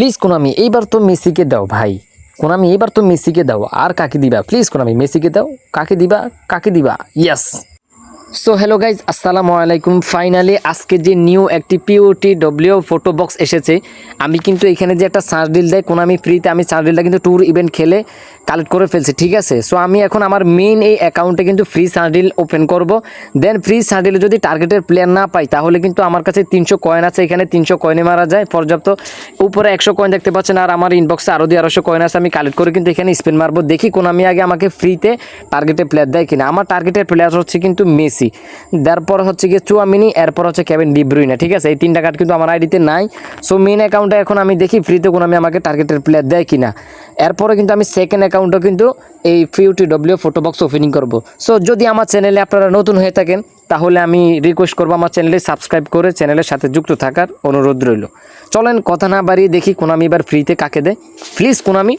Please Konami এইবার তো মেসিকে দাও, ভাই। কোনামি এইবার তো মেসিকে দাও। আর কাকে দিবা? প্লিজ কোনামি মেসিকে দাও। কাকে দিবা? কাকে দিবা? ইয়াস সো হ্যালো গাইজ আসসালামু আলাইকুম ফাইনালি আজকে যে নিউ একটি পিওটি ডব্লিউ ফটো বক্স এসেছে, আমি কিন্তু এখানে যে একটা সার্চ ডিল দেয়, কোনো আমি ফ্রিতে আমি সার্চ ডিলটা কিন্তু ট্যুর ইভেন্ট খেলে কালেক্ট করে ফেলছি, ঠিক আছে? সো আমি এখন আমার মেইন এই অ্যাকাউন্টে কিন্তু ফ্রি সার্চ ডিল ওপেন করব। দেন ফ্রি সার্চ ডিলে যদি টার্গেটের প্লেয়ার না পাই, তাহলে কিন্তু আমার কাছে তিনশো কয়েন আছে, এখানে তিনশো কয়েনে মারা যায়। পর্যাপ্ত উপরে একশো কয়েন দেখতে পাচ্ছেন, আর আমার ইনবক্সে আরও দুই আড়াইশো কয়েন আছে, আমি কালেক্ট করে কিন্তু এখানে স্পেন মারবো। দেখি কোন আমি আগে আমাকে ফ্রিতে টার্গেটের প্লেয়ার দেয় কিনা। আমার টার্গেটের প্লেয়ার হচ্ছে কিন্তু মেসি। তারপর হচ্ছে গিয়ে চুয়ামিনি এরপর হচ্ছে কেভিন ডিব্রুইনা ঠিক আছে? এই তিনটা কার্ড কিন্তু আমার আইডিতে নাই। সো মেন অ্যাকাউন্টে এখন আমি দেখি ফ্রিতে কোনো আমি আমাকে টার্গেটের প্লেয়ার দেয় কিনা। এরপরে কিন্তু আমি সেকেন্ড অ্যাকাউন্টও কিন্তু এই ফিউটি ডব্লিউ ফটো বক্স ওপেনিং করব। সো যদি আমার চ্যানেলে আপনারা নতুন হয়ে থাকেন, তাহলে আমি রিকোয়েস্ট করব আমার চ্যানেলে সাবস্ক্রাইব করে চ্যানেলের সাথে যুক্ত থাকার অনুরোধ রইল। চলেন, কথা না বাড়িয়ে দেখি কোনামি এবার ফ্রিতে কাকে দেয়। প্লিজ কোনামি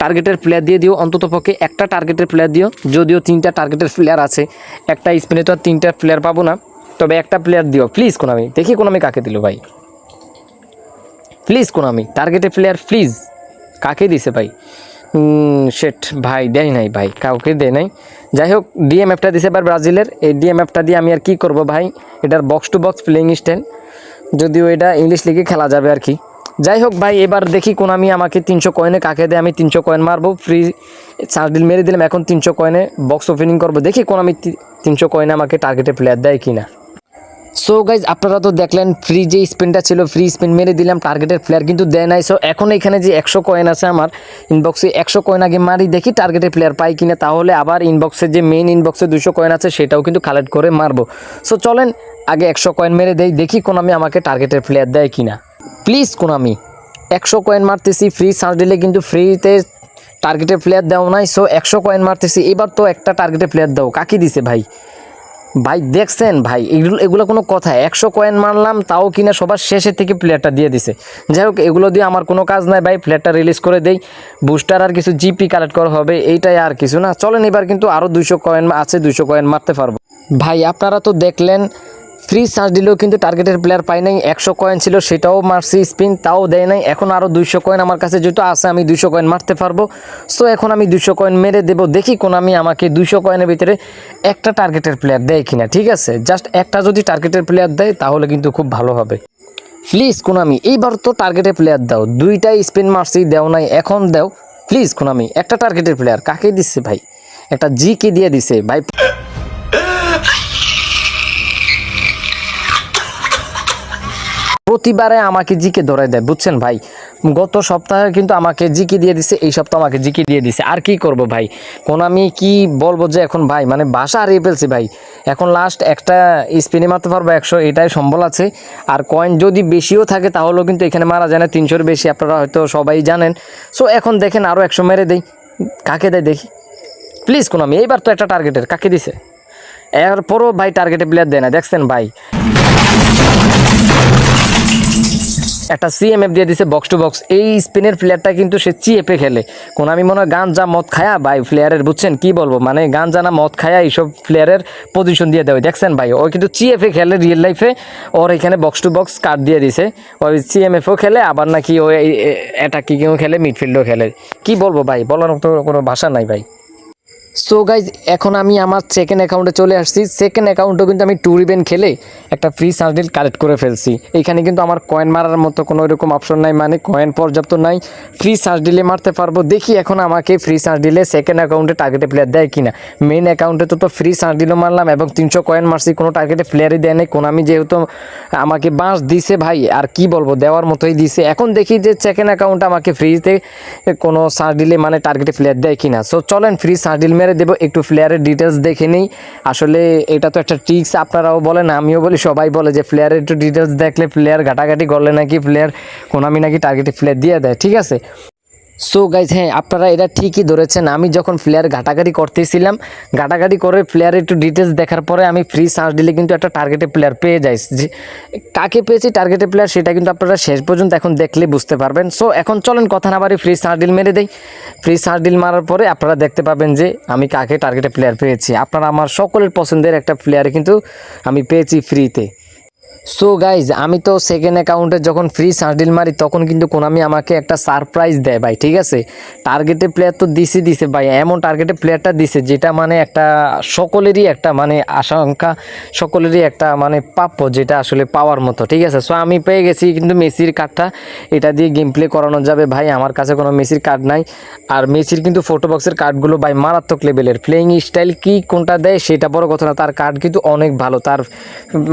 টার্গেটের প্লেয়ার দিয়ে দিও, অন্তত পক্ষে একটা টার্গেটের প্লেয়ার দিও, যদিও তিনটা টার্গেটের প্লেয়ার আছে। একটা স্পিনে তো আর তিনটা প্লেয়ার পাবো না, তবে একটা প্লেয়ার দিও। প্লিজ কোনামি দেখি কোনামি কাকে দিল ভাই। প্লিজ কোনামি টার্গেটের প্লেয়ার প্লিজ কাকে দিছে ভাই? সেট ভাই দেয় নাই ভাই, কাউকে দেয় নাই। যাই হোক ডিএমএফটা দিছে এবার ব্রাজিলের। এই ডিএমএফটা দিয়ে আমি আর কি করব ভাই? এটার box to box playing style যদিও এটা ইংলিশ লিগে খেলা যাবে আর কি। যাই হোক ভাই, এবার দেখি কোন আমি আমাকে তিনশো কয়েনে কাকে দেয়, আমি তিনশো কয়েন মারবো ফ্রি চার দিন মেরে দিলাম, এখন তিনশো কয়েনে বক্স ওপেনিং করব। দেখি কোন আমি তিনশো কয়েনে আমাকে টার্গেটে প্লেয়ার দেয় কিনা। সো গাইজ আপনারা তো দেখলেন ফ্রি যে স্পিনটা ছিল ফ্রি স্পিন মেরে দিলাম টার্গেটের প্লেয়ার কিন্তু দেয় নাই। সো এখন এখানে যে একশো কয়েন আছে আমার ইনবক্সে একশো কয়েন আগে মারি, দেখি টার্গেটের প্লেয়ার পাই কিনা। তাহলে আবার ইনবক্সে যে মেইন ইনবক্সে দুশো কয়েন আছে, সেটাও কিন্তু কালেক্ট করে মারবো। সো চলেন, আগে একশো কয়েন মেরে দেই, দেখি কোন আমি আমাকে টার্গেটের প্লেয়ার দেয় কিনা। Please Konami. একশো কয়েন মারতেছি ফ্রি সার্চ দিলে কিন্তু ফ্রিতে টার্গেটের প্লেয়ার দেওয়া নাই সো একশো কয়েন মারতেছি। এবার তো একটা টার্গেটের প্লেয়ার দাও। কাকি দিছে ভাই? ভাই, দেখছেন ভাই, এগুলো এগুলো কোনো কথা। একশো কয়েন মারলাম, তাও কিনা সবার শেষের থেকে প্লেয়ারটা দিয়ে দিছে। যাই হোক, এগুলো দিয়ে আমার কোনো কাজ নাই ভাই প্লেয়ারটা রিলিজ করে দেই। বুস্টার আর কিছু জিপি কালেক্ট করা হবে, এইটাই আর কিছু না। চলেন এবার কিন্তু আরও দুইশো কয়েন আছে দুইশো কয়েন মারতে পারব। ভাই, আপনারা তো দেখলেন ফ্রি চার্জ দিলেও কিন্তু টার্গেটের প্লেয়ার পাই নাই, একশো কয়েন ছিল, সেটাও মারছি স্পিন তাও দেয় নাই, এখন আরও দুইশো কয়েন আমার কাছে যেহেতু আছে, আমি দুইশো কয়েন মারতে পারব। সো এখন আমি দুইশো কয়েন মেরে দেবো, দেখি কোন আমি আমাকে দুইশো কয়েনের ভিতরে একটা টার্গেটের প্লেয়ার দেয় কিনা, ঠিক আছে? জাস্ট একটা যদি টার্গেটের প্লেয়ার দেয়, তাহলে কিন্তু খুব ভালো হবে। প্লিজ কোনামি এইবার তো টার্গেটের প্লেয়ার দাও, দুইটাই স্পিন মারছি, দেও নাই, এখন দাও। প্লিজ কোনামি একটা টার্গেটের প্লেয়ার কাকে দিচ্ছে ভাই? একটা জি কে দিয়ে দিছে, ভাই। প্রতিবারে আমাকে জিকে ধরে দেয়, বুঝছেন ভাই? গত সপ্তাহে কিন্তু আমাকে জিকে দিয়ে দিছে, এই সপ্তাহ আমাকে জিকে দিয়ে দিছে। আর কি করব ভাই? কোন আমি কি বলব যে এখন ভাই মানে বাসা হারিয়ে ফেলছি ভাই। এখন লাস্ট একটা স্পিনে মারতে পারব একশো, এটাই সম্বল আছে। আর কয়েন যদি বেশিও থাকে, তাহলেও কিন্তু এখানে মারা যায় না, তিনশোর বেশি, আপনারা হয়তো সবাই জানেন। সো এখন দেখেন আরও একশো মেরে দেই। কাকে দেয় দেখি? প্লিজ কোন আমি এইবার তো একটা টার্গেটের কাকে দিছে? এরপরও ভাই টার্গেটে প্লেয়ার দেয় না, দেখছেন ভাই? একটা সিএমএফ দিয়ে দিছে বক্স টু বক্স এই স্পিনের প্লেয়ারটা কিন্তু সে চিএফে খেলে। কোন আমি মনে হয় গাঞ্জা মদ খায়া, ভাই প্লেয়ারের বুঝছেন? কি বলব? মানে গাঞ্জা না মদ খায়া এইসব প্লেয়ারের পজিশন দিয়ে দেয়। দেখছেন ভাই, ও কিন্তু চিএফে খেলে রিয়েল লাইফে ওর এখানে বক্স টু বক্স কার্ড দিয়ে দিছে। ওই সিএমএফও খেলে, আবার নাকি ওই অ্যাটাকিংও খেলে মিডফিল্ডও খেলে। কি বলব ভাই? বলার মতো কোনো ভাষা নাই ভাই। সো গাইজ এখন আমি আমার সেকেন্ড অ্যাকাউন্টে চলে আসছি। সেকেন্ড অ্যাকাউন্টও কিন্তু আমি ট্যুর ইভেন্ট খেলে একটা ফ্রি সার্ডিল কালেক্ট করে ফেলছি। এখানে কিন্তু আমার কয়েন মারার মতো কোনো এরকম অপশন নাই মানে কয়েন পর্যাপ্ত নাই। ফ্রি দিলে মারতে পারব। দেখি এখন আমাকে ফ্রি দিলে সেকেন্ড অ্যাকাউন্টে টার্গেটে প্লেয়ার দেয় কিনা। মেন অ্যাকাউন্টে তো তো ফ্রি সার্চ দিলও মারলাম এবং তিনশো কয়েন মারছি, কোনো টার্গেটে প্লেয়ারই দেয় নাই। কোন আমি যেহেতু আমাকে বাঁশ দিছে ভাই, আর কি বলব, দেওয়ার মতোই দিছে। এখন দেখি যে সেকেন্ড অ্যাকাউন্ট আমাকে ফ্রিতে কোনো দিলে মানে টার্গেটে প্লেয়ার দেয় কিনা। সো চলেন ফ্রি সার্চ ডিল মেরে দেবো, একটু প্লেয়ারের ডিটেলস দেখে নিই। আসলে এটা তো একটা ট্রিক্স আপনারাও বলেন, আমিও বলি, সবাই বলে যে প্লেয়ারের একটু ডিটেলস দেখলে প্লেয়ার ঘাটাঘাটি করলে নাকি প্লেয়ার কোনামি নাকি টার্গেটে প্লেয়ার দিয়ে দেয়, ঠিক আছে? সো গাইজ হ্যাঁ আপনারা এটা ঠিকই ধরেছেন। আমি যখন প্লেয়ার ঘাটাঘাটি করতেছিলাম, ঘাটাঘাটি করে প্লেয়ারের একটু ডিটেলস দেখার পরে আমি ফ্রি সার্চ দিলে কিন্তু একটা টার্গেটে প্লেয়ার পেয়ে যাই। যে কাকে পেয়েছি টার্গেটে প্লেয়ার সেটা কিন্তু আপনারা শেষ পর্যন্ত এখন দেখলে বুঝতে পারবেন। সো এখন চলেন, কথা না বাড়ি ফ্রি সার্চ ডিল মেরে দেই। ফ্রি সার্ডিল মারার পরে আপনারা দেখতে পাবেন যে আমি কাকে টার্গেটে প্লেয়ার পেয়েছি। আপনারা আমার সকলের পছন্দের একটা প্লেয়ার কিন্তু আমি পেয়েছি ফ্রিতে সো গাইজ আমি তো সেকেন্ড অ্যাকাউন্টে যখন ফ্রি সার্ডিল মারি, তখন কিন্তু কোনামি আমাকে একটা সারপ্রাইজ দেয় ভাই, ঠিক আছে? টার্গেটে প্লেয়ার তো দিছে দিছে ভাই। এমন টার্গেটে প্লেয়ারটা দিছে, যেটা মানে একটা সকলেরই একটা মানে আশঙ্কা, সকলেরই একটা মানে প্রাপ্য যেটা আসলে পাওয়ার মতো, ঠিক আছে? সো আমি পেয়ে গেছি কিন্তু মেসির কার্ডটা এটা দিয়ে গেম প্লে করানো যাবে ভাই, আমার কাছে কোনো মেসির কার্ড নাই। আর মেসির কিন্তু ফটো বক্সের কার্ডগুলো ভাই মারাত্মক লেভেলের প্লেয়িং স্টাইল কি কোনটা দেয়, সেটা বড় কথা না, তার কার্ড কিন্তু অনেক ভালো। তার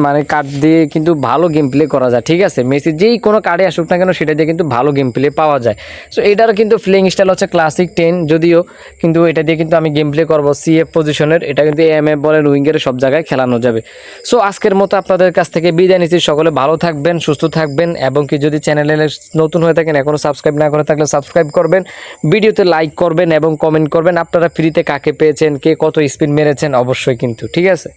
মানে কার্ড দিয়ে কিন্তু ভালো গেম প্লে করা যায়, ঠিক আছে? মেসির যেই কোনো কার্ডে আসুক না কেন, সেটা দিয়ে কিন্তু ভালো গেম প্লে পাওয়া যায়। সো এটারও কিন্তু প্লেইং স্টাইল হচ্ছে ক্লাসিক টেন যদিও কিন্তু এটা দিয়ে কিন্তু আমি গেম প্লে করব সিএফ পজিশনের এটা কিন্তু এম এফ বলেন উইঙ্গের সব জায়গায় খেলানো যাবে। সো আজকের মতো আপনাদের কাছ থেকে বিদায় নিচ্ছি। সকলে ভালো থাকবেন, সুস্থ থাকবেন, এবং কি যদি চ্যানেলে নতুন হয়ে থাকেন এখনও সাবস্ক্রাইব না করে থাকলে সাবস্ক্রাইব করবেন, ভিডিওতে লাইক করবেন, এবং কমেন্ট করবেন, আপনারা ফ্রিতে কাকে পেয়েছেন, কে কত স্পিন মেরেছেন, অবশ্যই কিন্তু, ঠিক আছে?